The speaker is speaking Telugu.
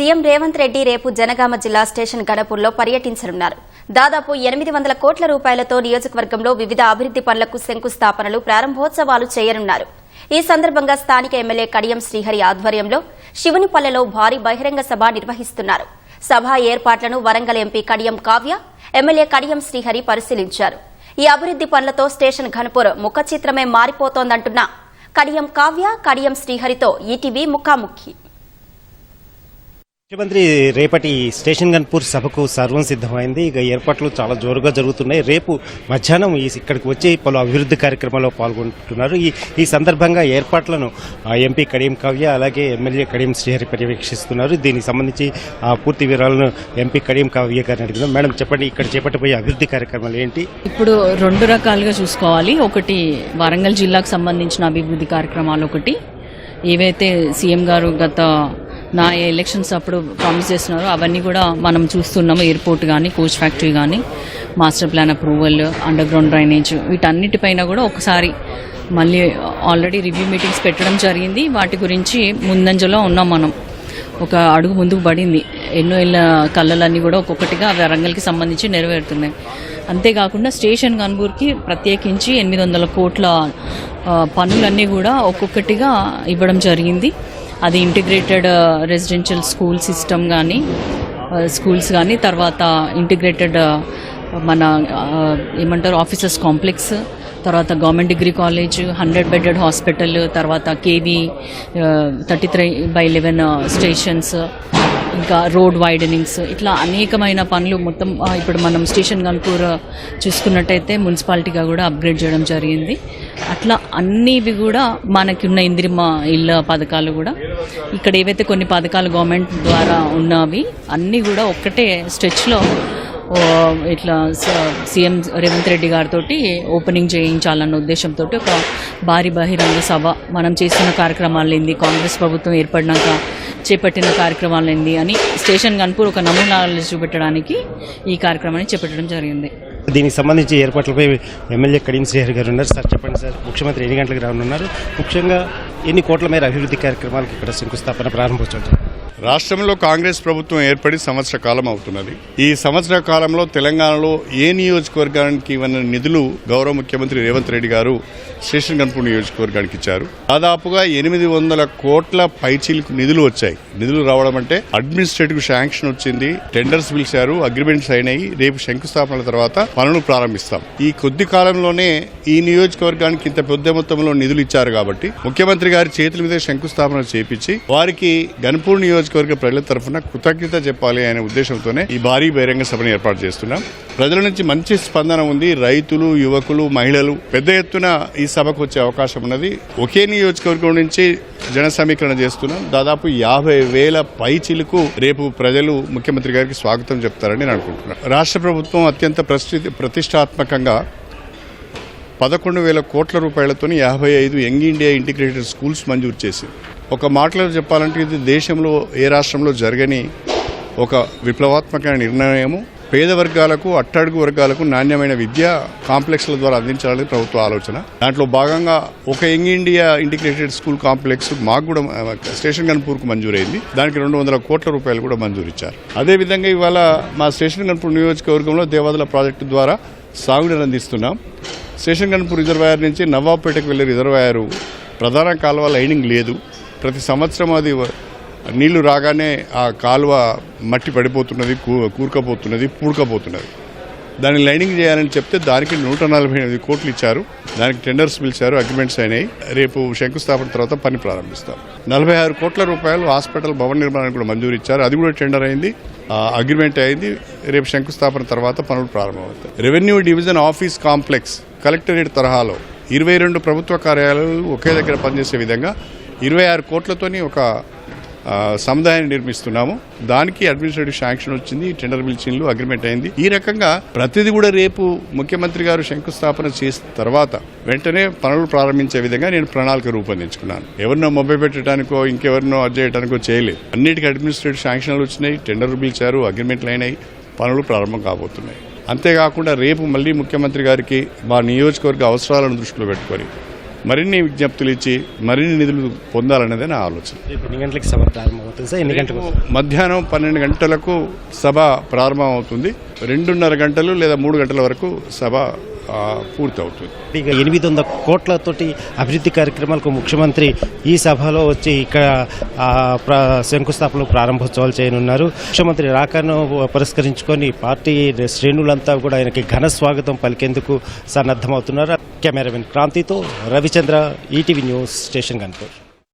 సీఎం రేవంత్ రెడ్డి రేపు జనగామ జిల్లా స్టేషన్ గణపూర్లో పర్యటించనున్నారు. దాదాపు ఎనిమిది వందల కోట్ల రూపాయలతో నియోజకవర్గంలో వివిధ అభివృద్ది పనులకు శంకుస్థాపనలు ప్రారంభోత్సవాలు చేయనున్నారు. ఈ సందర్భంగా స్థానిక ఎమ్మెల్యే కడియం శ్రీహరి ఆధ్వర్యంలో శివునిపల్లెలో భారీ బహిరంగ సభ నిర్వహిస్తున్నారు. సభ ఏర్పాట్లను వరంగల్ ఎంపీ కడియం కావ్య ఎమ్మెల్యే కడియం శ్రీహరి పరిశీలించారు. ఈ అభివృద్ది పనులతో స్టేషన్ ఘనపూర్ ముఖ చిత్రమే మారిపోతోందంటున్న కడియం కావ్య కడియం శ్రీహరితో ఈటీవీ ముఖాముఖి. ముఖ్యమంత్రి రేపటి స్టేషన్ గన్పూర్ సభకు సర్వం సిద్ధమైంది. ఇక ఏర్పాట్లు చాలా జోరుగా జరుగుతున్నాయి. రేపు మధ్యాహ్నం ఈ ఇక్కడికి వచ్చి పలు అభివృద్ధి కార్యక్రమాల్లో పాల్గొంటున్నారు. ఈ ఈ సందర్భంగా ఏర్పాట్లను ఎంపీ కడియం కావ్య అలాగే ఎమ్మెల్యే కడియం శ్రీహరి పర్యవేక్షిస్తున్నారు. దీనికి సంబంధించి ఆ, పూర్తి వివరాలను ఎంపీ కడియం కావ్య గారిని అడుగుదాం మేడం చెప్పండి ఇక్కడ చేపట్టబోయే అభివృద్ధి కార్యక్రమాలు ఏంటి? ఇప్పుడు రెండు రకాలుగా చూసుకోవాలి. ఒకటి వరంగల్ జిల్లాకు సంబంధించిన అభివృద్ధి కార్యక్రమాలు ఒకటి. ఏవైతే సీఎం గారు గత నా ఎలక్షన్స్ అప్పుడు ప్రామిస్ చేస్తున్నారో అవన్నీ కూడా మనం చూస్తున్నాము ఎయిర్పోర్ట్ కానీ కోచ్ ఫ్యాక్టరీ కానీ master plan approval underground drainage వీటన్నిటిపైన కూడా ఒకసారి మళ్ళీ ఆల్రెడీ రివ్యూ మీటింగ్స్ పెట్టడం జరిగింది. వాటి గురించి ముందంజలో ఉన్నాం మనం. ఒక అడుగు ముందుకు పడింది. ఎన్నో ఇళ్ళ కళ్ళలన్నీ కూడా ఒక్కొక్కటిగా వరంగల్కి సంబంధించి నెరవేరుతున్నాయి. అంతేకాకుండా స్టేషన్ గన్పూర్కి ప్రత్యేకించి ఎనిమిది వందల కోట్ల పనులన్నీ కూడా ఒక్కొక్కటిగా ఇవ్వడం జరిగింది. అది ఇంటిగ్రేటెడ్ రెసిడెన్షియల్ స్కూల్ సిస్టమ్ కానీ స్కూల్స్ కానీ తర్వాత ఇంటిగ్రేటెడ్ uh, మన uh, ఏమంటారు ఆఫీసర్స్ కాంప్లెక్స్ తర్వాత government degree college hundred bedded hospital తర్వాత KV thirty three by eleven stations ఇంకా రోడ్ వైడనింగ్స్ ఇట్లా అనేకమైన పనులు మొత్తం ఇప్పుడు మనం స్టేషన్ గన్పూర్ చూసుకున్నట్టయితే మున్సిపాలిటీగా కూడా అప్గ్రేడ్ చేయడం జరిగింది. అట్లా అన్నివి కూడా మనకి ఉన్న ఇందిరిమ ఇళ్ళ పథకాలు కూడా ఇక్కడ ఏవైతే కొన్ని పథకాలు గవర్నమెంట్ ద్వారా ఉన్నవి అన్నీ కూడా ఒక్కటే స్ట్రెచ్లో Um, ఇట్లా స- సీఎం రేవంత్ రెడ్డి గారితో ఓపెనింగ్ చేయించాలన్న ఉద్దేశంతో ఒక భారీ బహిరంగ సభ మనం చేస్తున్న కార్యక్రమాలేంది కాంగ్రెస్ ప్రభుత్వం ఏర్పడినాక చేపట్టిన కార్యక్రమాలేంది అని స్టేషన్ గన్పూర్ ఒక నమూనాలు చూపెట్టడానికి ఈ కార్యక్రమాన్ని చేపట్టడం జరిగింది. దీనికి సంబంధించి ఏర్పాట్లపై ఎమ్మెల్యే కడియం శ్రీహరి గారు ఉన్నారు. సార్ చెప్పండి సార్. ముఖ్యమంత్రి ఎన్ని గంటలకు రానున్నారు? ముఖ్యంగా ఎన్ని కోట్ల మేర అభివృద్ధి కార్యక్రమాలకు ఇక్కడ శంకుస్థాపన ప్రారంభోత్సవం రాష్ట్రంలో కాంగ్రెస్ ప్రభుత్వం ఏర్పడి సంవత్సర కాలం అవుతున్నది. ఈ సంవత్సర కాలంలో తెలంగాణలో ఏ నియోజకవర్గానికి ఇవ్వన నిధులు గౌరవ ముఖ్యమంత్రి రేవంత్ రెడ్డి గారు స్టేషన్ గన్పూర్ నియోజకవర్గానికి ఇచ్చారు. దాదాపుగా ఎనిమిది వందల కోట్ల పైచీలకు నిధులు వచ్చాయి. నిధులు రావడం అంటే అడ్మినిస్ట్రేటివ్ శాంక్షన్ వచ్చింది టెండర్స్ పిలిచారు అగ్రిమెంట్స్ అయినాయి. రేపు శంకుస్థాపనల తర్వాత పనులు ప్రారంభిస్తాం. ఈ కొద్ది కాలంలోనే ఈ నియోజకవర్గానికి ఇంత పెద్ద మొత్తంలో నిధులు ఇచ్చారు కాబట్టి ముఖ్యమంత్రి గారి చేతుల మీద శంకుస్థాపన చేపించి వారికి గన్పూర్ నియోజకవర్గ ప్రజల తరఫున కృతజ్ఞత చెప్పాలి అనే ఉద్దేశంతోనే ఈ భారీ బహిరంగ సభను ఏర్పాటు చేస్తున్నాం. ప్రజల నుంచి మంచి స్పందన ఉంది. రైతులు యువకులు మహిళలు పెద్ద ఎత్తున ఈ సభకు వచ్చే అవకాశం ఉన్నది. ఒకే నియోజకవర్గం నుంచి జన సమీకరణ చేస్తున్నాం. దాదాపు యాభై వేల పైచిలకు రేపు ప్రజలు ముఖ్యమంత్రి గారికి స్వాగతం చెప్తారని నేను అనుకుంటున్నాను రాష్ట్ర ప్రభుత్వం అత్యంత ప్రతిష్టాత్మకంగా పదకొండు వేల కోట్ల రూపాయలతో యాభై ఐదు యంగ్ ఇండియా ఇంటిగ్రేటెడ్ స్కూల్స్ మంజూరు చేసింది. ఒక మాటలో చెప్పాలంటే ఇది దేశంలో ఏ రాష్ట్రంలో జరగని ఒక విప్లవాత్మకమైన నిర్ణయము. పేద వర్గాలకు అట్టడుగు వర్గాలకు నాణ్యమైన విద్య కాంప్లెక్స్ల ద్వారా అందించాలని ప్రభుత్వ ఆలోచన. దాంట్లో భాగంగా ఒక young India integrated school complex మాకు కూడా స్టేషన్ గన్పూర్కు మంజూరైంది. దానికి రెండు వందల కోట్ల రూపాయలు కూడా మంజూరిచ్చారు. అదేవిధంగా ఇవాళ మా స్టేషన్ గన్పూర్ నియోజకవర్గంలో దేవాదల ప్రాజెక్టు ద్వారా సాగునీరు అందిస్తున్నాం. స్టేషన్ గన్పూర్ రిజర్వాయర్ నుంచి నవాబ్పేటకు వెళ్ళే రిజర్వాయర్ ప్రధాన కాలువ లైనింగ్ లేదు. ప్రతి సంవత్సరం అది నీళ్ళు రాగానే ఆ కాలువ మట్టి పడిపోతున్నది కూ- కూరుకపోతున్నది పూడకపోతున్నది. దాన్ని లైనింగ్ చేయాలని చెప్తే దానికి నూట నలభై ఎనిమిది కోట్లు ఇచ్చారు. దానికి టెండర్స్ పిలిచారు అగ్రిమెంట్స్ అయినాయి. రేపు శంకుస్థాపన తర్వాత పని ప్రారంభిస్తాం. నలభై ఆరు కోట్ల రూపాయలు హాస్పిటల్ భవన నిర్మాణానికి కూడా మంజూరు ఇచ్చారు. అది కూడా టెండర్ అయింది. అగ్రిమెంట్ అయింది. రేపు శంకుస్థాపన తర్వాత పనులు ప్రారంభమవుతాయి. Revenue division office complex collectorate తరహాలో ఇరవై రెండు ప్రభుత్వ కార్యాలయాలు ఒకే దగ్గర పనిచేసే విధంగా ఇరవై ఆరు కోట్లతోని ఒక సముదాయాన్ని నిర్మిస్తున్నాము. దానికి అడ్మినిస్ట్రేటివ్ శాంక్షన్ వచ్చింది టెండర్ పిలిచిన్లు అగ్రిమెంట్ అయింది. ఈ రకంగా ప్రతిదీ కూడా రేపు ముఖ్యమంత్రి గారు శంకుస్థాపన చేసిన తర్వాత వెంటనే పనులు ప్రారంభించే విధంగా నేను ప్రణాళిక రూపొందించుకున్నాను. ఎవరినో మొబైల్ పెట్టడానికో ఇంకెవరినో అది చేయడానికో చేయలేదు. అన్నిటికీ అడ్మినిస్ట్రేటివ్ శాంక్షన్లు వచ్చినాయి టెండర్ పిలిచారు అగ్రిమెంట్లు అయినాయి పనులు ప్రారంభం కాబోతున్నాయి. అంతేకాకుండా రేపు మళ్ళీ ముఖ్యమంత్రి గారికి మా నియోజకవర్గ అవసరాలను దృష్టిలో పెట్టుకొని మరిన్ని విజ్ఞప్తులు ఇచ్చి మరిన్ని నిధులు పొందాలనేదే నా ఆలోచన. ఎన్ని గంటలకు సభ ప్రారంభమవుతుంది సార్? ఎన్ని గంటలకు మధ్యాహ్నం పన్నెండు గంటలకు సభ ప్రారంభం అవుతుంది రెండున్నర గంటలు లేదా మూడు గంటల వరకు సభ పూర్తవుతుంది. పూర్తి అవుతుంది ఇక ఎనిమిది వందల కోట్లతోటి అభివృద్ధి కార్యక్రమాలకు ముఖ్యమంత్రి ఈ సభలో వచ్చి ఇక్కడ శంకుస్థాపన ప్రారంభోత్సవాలు చేయనున్నారు. ముఖ్యమంత్రి రాకను పురస్కరించుకొని పార్టీ శ్రేణులంతా కూడా ఆయనకి ఘన స్వాగతం పలికేందుకు సన్నద్దమవుతున్నారు cameraman క్రాంతితో Ravichandra ETV news Station Ghanpur